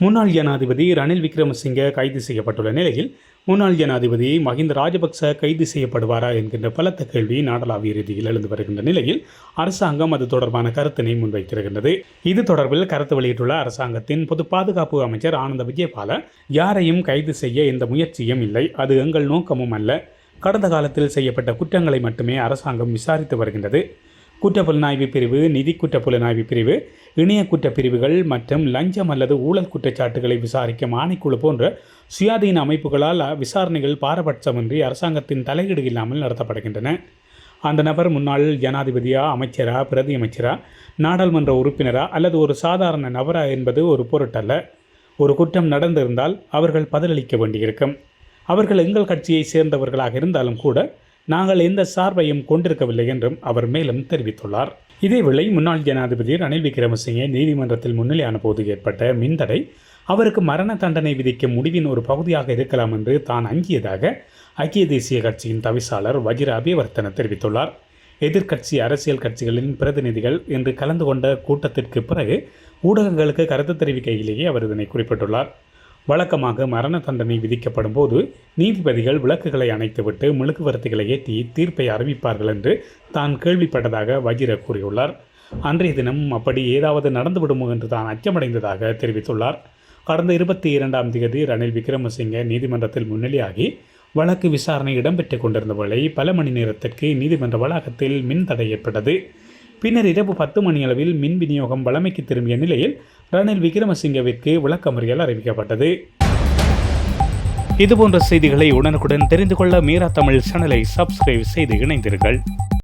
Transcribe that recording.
முன்னாள் ஜனாதிபதி ரணில் விக்ரமசிங்க கைது செய்யப்பட்டுள்ள நிலையில் முன்னாள் ஜனாதிபதி மஹிந்த ராஜபக்ச கைது செய்யப்படுவாரா என்கின்ற பலத்த கேள்வி நாடளாவிய ரீதியில் எழுந்து வருகின்ற நிலையில் அரசாங்கம் அது தொடர்பான கருத்தினை முன்வைத்திருக்கின்றது. இது தொடர்பில் கருத்து வெளியிட்டுள்ள அரசாங்கத்தின் பொது பாதுகாப்பு அமைச்சர் ஆனந்த விஜயபால யாரையும் கைது செய்ய எந்த முயற்சியும் இல்லை அது எங்கள் நோக்கமும் அல்ல. கடந்த காலத்தில் செய்யப்பட்ட குற்றங்களை மட்டுமே அரசாங்கம் விசாரித்து வருகின்றது. குற்றப்புலனாய்வு பிரிவு நிதி குற்றப்புலனாய்வு பிரிவு இணைய குற்றப்பிரிவுகள் மற்றும் லஞ்சம் அல்லது ஊழல் குற்றச்சாட்டுகளை விசாரிக்கும் ஆணைக்குழு போன்ற சுயாதீன அமைப்புகளால் விசாரணைகள் பாரபட்சமின்றி அரசாங்கத்தின் தலையீடு இல்லாமல் நடத்தப்படுகின்றன. அந்த நபர் முன்னாள் ஜனாதிபதியா அமைச்சரா பிரதி அமைச்சரா நாடாளுமன்ற உறுப்பினரா அல்லது ஒரு சாதாரண நபரா என்பது ஒரு பொருட்டல்ல. ஒரு குற்றம் நடந்திருந்தால் அவர்கள் பதிலளிக்க வேண்டியிருக்கும். அவர்கள் எங்கள் கட்சியை சேர்ந்தவர்களாக இருந்தாலும் கூட நாங்கள் எந்த சார்பையும் கொண்டிருக்கவில்லை என்றும் அவர் மேலும் தெரிவித்துள்ளார். இதேவேளை முன்னாள் ஜனாதிபதி ரணில் விக்ரமசிங்கே நீதிமன்றத்தில் முன்னிலையான போது ஏற்பட்ட மின்தடை அவருக்கு மரண தண்டனை விதிக்கும் முடிவின் ஒரு பகுதியாக இருக்கலாம் என்று தான் அஞ்சியதாக ஐக்கிய தேசிய கட்சியின் தவிசாளர் வஜிர அபிவர்த்தன தெரிவித்துள்ளார். எதிர்க்கட்சி அரசியல் கட்சிகளின் பிரதிநிதிகள் இன்று கலந்து கொண்ட கூட்டத்திற்கு பிறகு ஊடகங்களுக்கு கருத்து தெரிவிக்கையிலேயே அவர் இதனை குறிப்பிட்டுள்ளார். வழக்கமாக மரண தண்டனை விதிக்கப்படும் போது நீதிபதிகள் விளக்குகளை அணைத்துவிட்டு மெழுகுவர்த்திகளை ஏற்றி தீர்ப்பை அறிவிப்பார்கள் என்று தான் கேள்விப்பட்டதாக வஜிர கூறியுள்ளார். அன்றைய தினம் அப்படி ஏதாவது நடந்துவிடுமோ என்று தான் அச்சமடைந்ததாக தெரிவித்துள்ளார். கடந்த இருபத்தி இரண்டாம் தேதி ரணில் விக்ரமசிங்க நீதிமன்றத்தில் முன்னிலையாகி வழக்கு விசாரணை இடம்பெற்றுக் கொண்டிருந்த வேளை பல மணி நேரத்திற்கு நீதிமன்ற வளாகத்தில் மின் தடை ஏற்பட்டது. பின்னர் இரவு பத்து மணி அளவில் மின் விநியோகம் வழமைக்கு திரும்பிய நிலையில் ரணில் விக்ரமசிங்கவிற்கு விளக்கமறியல் அறிவிக்கப்பட்டது. இதுபோன்ற செய்திகளை உடனுக்குடன் தெரிந்து கொள்ள மீரா தமிழ் சேனலை சப்ஸ்கிரைப் செய்து இணைந்தீர்கள்